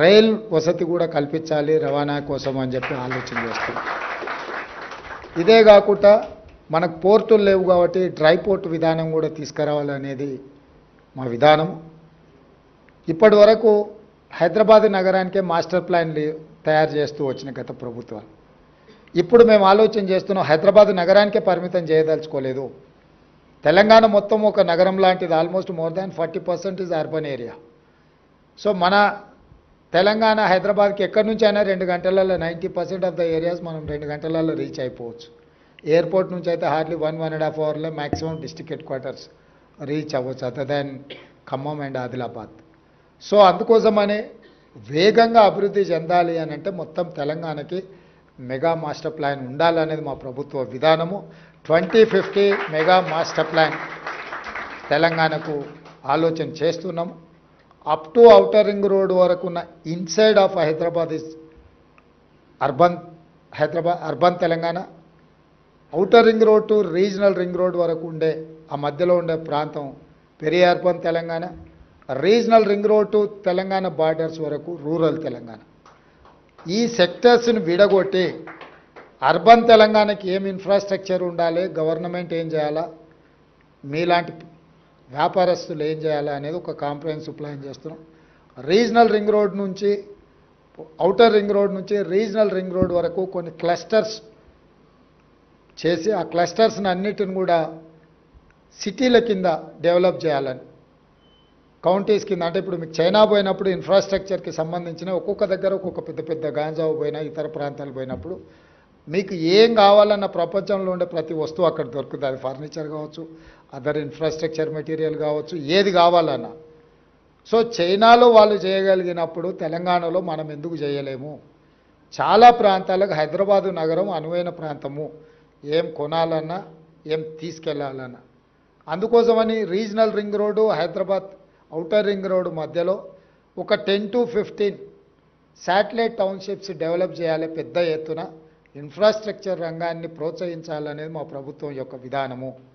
Rail వసతి కూడా కల్పించాలి రవాణా కోసం అని చెప్పి ఆలోచన చేస్తున్నాం ఇదే కాకుండా మనకు పోర్టులు లేవు కాబట్టి డ్రై పోర్ట్ విధానం కూడా తీసుకురావాలనేది మా విధానం. ఇప్పటి వరకు హైదరాబాద్ నగరానికే మాస్టర్ ప్లాన్లు తయారు చేస్తూ వచ్చిన గత ప్రభుత్వాలు. ఇప్పుడు మేము ఆలోచన చేస్తున్నాం హైదరాబాద్ నగరానికే పరిమితం చేయదలుచుకోలేదు. తెలంగాణ మొత్తం ఒక నగరం లాంటిది almost more than forty percent is urban area so మన తెలంగాణ హైదరాబాద్కి ఎక్కడి నుంచి అయినా రెండు గంటలలో ninety percent of the areas మనం రెండు గంటలలో రీచ్ అయిపోవచ్చు. ఎయిర్పోర్ట్ నుంచి అయితే hardly one one and half అవర్లో maximum district headquarters reach అవ్వచ్చు. Other than Khammam and Adilabad. So అందుకోసమనే వేగంగా అభివృద్ధి చెందాలి అని అంటే మొత్తం తెలంగాణకి మెగా మాస్టర్ ప్లాన్ ఉండాలనేది మా ప్రభుత్వ విధానము. Twenty fifty mega master plan తెలంగాణకు ఆలోచన చేస్తున్నాము up to outer ring road వరకు ఉన్న inside of Hyderabad is urban Hyderabad urban Telangana. Outer ring road to regional ring road వరకు ఉండే ఆ మధ్యలో ఉండే ప్రాంతం peri urban Telangana. Regional ring road to Telangana borders వరకు రూరల్ తెలంగాణ. ఈ సెక్టర్స్ని విడగొట్టి అర్బన్ తెలంగాణకి ఏం ఇన్ఫ్రాస్ట్రక్చర్ ఉండాలి గవర్నమెంట్ ఏం చేయాలా మీలాంటి వ్యాపారస్తులు ఏం చేయాలా అనేది ఒక కాంప్రహెన్సివ్ ప్లాన్ చేస్తున్నాం. రీజనల్ రింగ్ రోడ్ నుంచి అవుటర్ రింగ్ రోడ్ నుంచి రీజనల్ రింగ్ రోడ్ వరకు కొన్ని క్లస్టర్స్ చేసి ఆ క్లస్టర్స్ని అన్నిటిని కూడా సిటీల కింద డెవలప్ చేయాలని. కౌంటీస్ కింద అంటే ఇప్పుడు మీకు చైనా పోయినప్పుడు ఇన్ఫ్రాస్ట్రక్చర్కి సంబంధించిన ఒక్కొక్క దగ్గర ఒక్కొక్క పెద్ద పెద్ద గాంజావు పోయినా ఇతర ప్రాంతాలు పోయినప్పుడు మీకు ఏం కావాలన్న ప్రపంచంలో ఉండే ప్రతి వస్తువు అక్కడ దొరుకుతుంది. అది ఫర్నిచర్ కావచ్చు అదర్ ఇన్ఫ్రాస్ట్రక్చర్ మెటీరియల్ కావచ్చు ఏది కావాలన్నా. సో చైనాలో వాళ్ళు చేయగలిగినప్పుడు తెలంగాణలో మనం ఎందుకు చేయలేము? చాలా ప్రాంతాలకు హైదరాబాదు నగరం అనువైన ప్రాంతము. ఏం కొనాలన్నా ఏం తీసుకెళ్ళాలన్నా. అందుకోసమని regional ring road Hyderabad outer ring road మధ్యలో ఒక ten to fifteen satellite townships develop చేయాలి పెద్ద ఎత్తున. ఇన్ఫ్రాస్ట్రక్చర్ రంగాన్ని ప్రోత్సహించాలనేది మా ప్రభుత్వం యొక్క విధానము.